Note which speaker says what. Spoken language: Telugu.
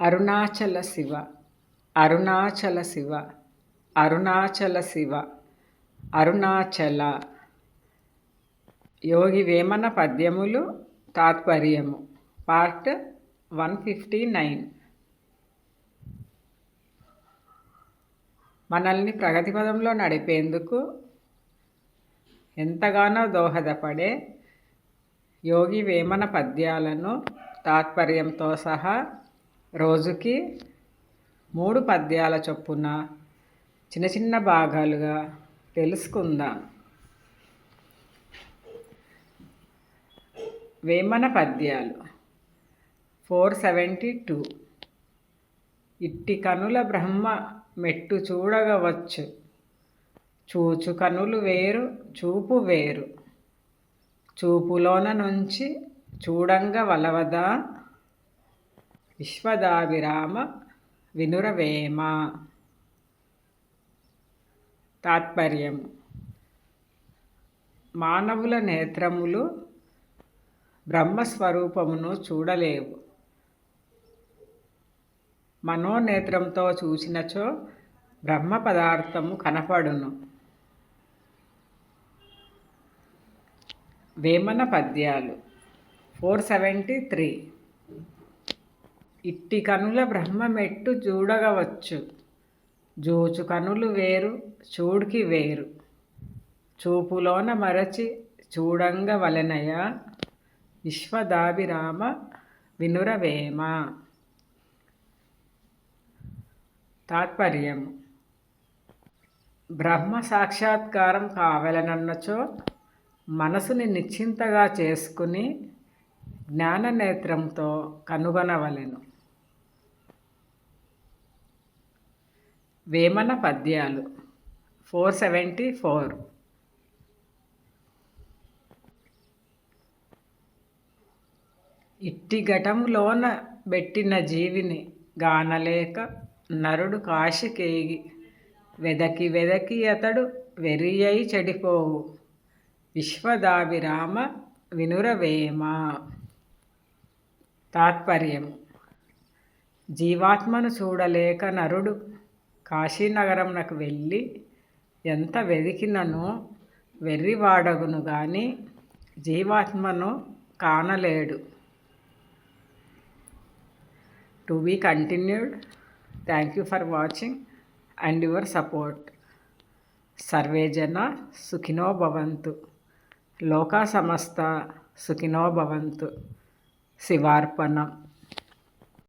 Speaker 1: అరుణాచల శివ అరుణాచల శివ అరుణాచల శివ అరుణాచల. యోగి వేమన పద్యములు తాత్పర్యము. Part one fifty nine. మనల్ని ప్రగతి పదంలో నడిపేందుకు ఎంతగానో దోహదపడే యోగి వేమన పద్యాలను తాత్పర్యంతో సహా రోజుకి మూడు పద్యాల చొప్పున చిన్న చిన్న భాగాలుగా తెలుసుకుందాం. వేమన పద్యాలు. Four seventy two. ఇట్టి కనుల బ్రహ్మ మెట్టు చూడగవచ్చు. చూచు కనులు వేరు చూపు వేరు. చూపులోన నుంచి చూడంగా వలవదా? విశ్వదావిరామ వినురవేమ. తాత్పర్యం. మానవుల నేత్రములు బ్రహ్మస్వరూపమును చూడలేవు. మనోనేత్రంతో చూసినచో బ్రహ్మ పదార్థము కనపడును. వేమన పద్యాలు. Four seventy three. ఇట్టి కనుల బ్రహ్మమెట్టు చూడగవచ్చు. జోచు కనులు వేరు చూడికి వేరు. చూపులోన మరచి చూడంగ వలనయ? విశ్వదాభిరామ వినురవేమ. తాత్పర్యం బ్రహ్మ సాక్షాత్కారం కావాలనన్నచో మనసుని నిశ్చింతగా చేసుకుని జ్ఞాననేత్రంతో కనుగొనవలెను. వేమన పద్యాలు. Four seventy four. ఇట్టి ఘటములోన పెట్టిన జీవిని గానలేక నరుడు కాశికేగి. వెదకి వెదకి అతడు వెరియై చెడిపోవు. విశ్వదాభిరామ వినురవేమ. తాత్పర్యము. జీవాత్మను చూడలేక నరుడు కాశీనగరంనకు వెళ్ళి ఎంత వెదికినను వెర్రివాడగును గాని జీవాత్మను కానలేడు. To be continued. Thank you for watching and your support. సర్వేజన సుఖినో భవంతు. లోకా సమస్త సుఖినో భవంతు. శివార్పణం.